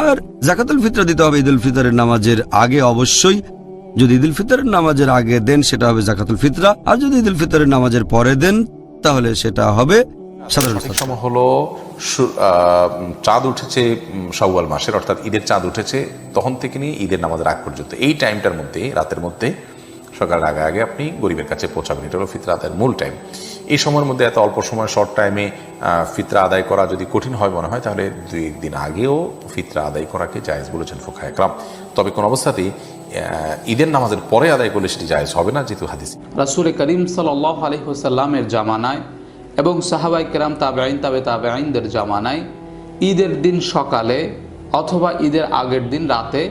আর জাকাতুল ফিতরা দিতে হবে ঈদুল ফিতরের নামাজের আগে অবশ্যই। যদি ঈদুল ফিতরের নামাজের আগে দেন সেটা হবে জাকাতুল ফিতরা। আর যদি ঈদুল ফিতরের নামাজের পরে দেন তাহলে সেটা হবে সাধারণ সময় হলো চাঁদ উঠেছে সওয়াল মাসের অর্থাৎ ঈদের চাঁদ উঠেছে তখন থেকে নিয়ে ঈদের নামাজের আগ পর্যন্ত। এই টাইমটার মধ্যে রাতের মধ্যে সকালের আগে আগে আপনি গরিবের কাছে পৌঁছাবেন। এটা হলো ফিতরা আদায়ের মূল টাইম এই সময়ের মধ্যে এত অল্প সময় শর্ট টাইমে ফিতরা আদায় করা যদি কঠিন হয় মনে হয়, তাহলে দুই একদিন আগেও ফিতরা আদায় করাকে জায়েজ বলেছেন ফোখা একরাম। তবে কোন অবস্থাতেই ঈদের নামাজের পরে আদায় করলে সেটি জায়েজ হবে না, যেহেতু হাদিস। রাসুল করিম সাল্লাহ আলহিহসাল্লামের জামানায় এবং সাহাবাই কেরাম তাবে আইন তাবে তাবে আইনদের জামানায় ঈদের দিন সকালে অথবা ঈদের আগের দিন রাতে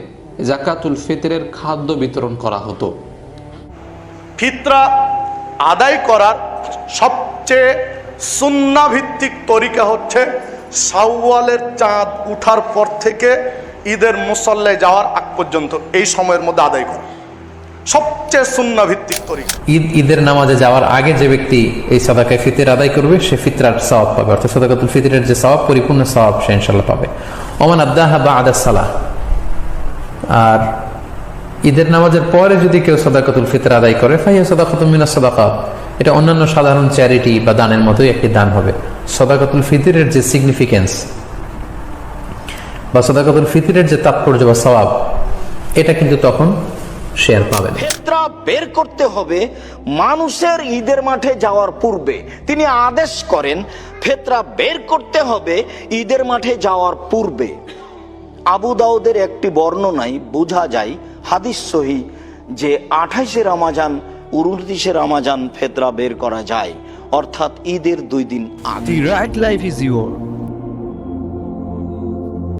জাকাতুল ফিতরের খাদ্য বিতরণ করা হতো। ফিতরা আদায় করার সবচেয়ে সুন্নাভিত্তিক তরিকা হচ্ছে সাওয়ালের চাঁদ উঠার পর থেকে ঈদের মুসল্লায় যাওয়ার আগ পর্যন্ত এই সময়ের মধ্যে আদায় করা। সবচেয়ে সুন্নাভিত্তিক তরিকা। ঈদ, ঈদের নামাজে যাওয়ার আগে যে ব্যক্তি এই সাদাকায় ফিতর আদায় করবে, সে ফিতরার সওয়াব পাবে। অর্থাৎ সাদাকাতুল ফিতরের যে সওয়াব, পরিপূর্ণ সওয়াব সে ইনশাল্লাহ পাবে। ওমান আদাহা বা আদাস সালাহ। আর ঈদের নামাজের পরে যদি কেউ সাদাকাতুল ফিতর আদায় করে ফাইয়া সাদাকাতুল মিনা সাদাকাত এটা অন্যান্য সাধারণ চ্যারিটি বা দানের মতোই একটি দান হবে। সাদাকাতুল ফিতরের যে সিগনিফিকেন্স বা সাদাকাতুল ফিতরের যে তাৎপর্য বা স্বভাব এটা কিন্তু তখন শেয়ার পাবে ফেতরা বের করতে হবে মানুষের ঈদের মাঠে যাওয়ার পূর্বে। তিনি আদেশ করেন, ফেতরা বের করতে হবে ঈদের মাঠে যাওয়ার পূর্বে। আবু দাউদের একটি বর্ণনায় বোঝা যায় হাদিস সহি যে আঠাইশে রামাজান, উনত্রিশে রামাজান ফেতরা বের করা যায়। অর্থাৎ ঈদের দুই দিন আগে। Right life is your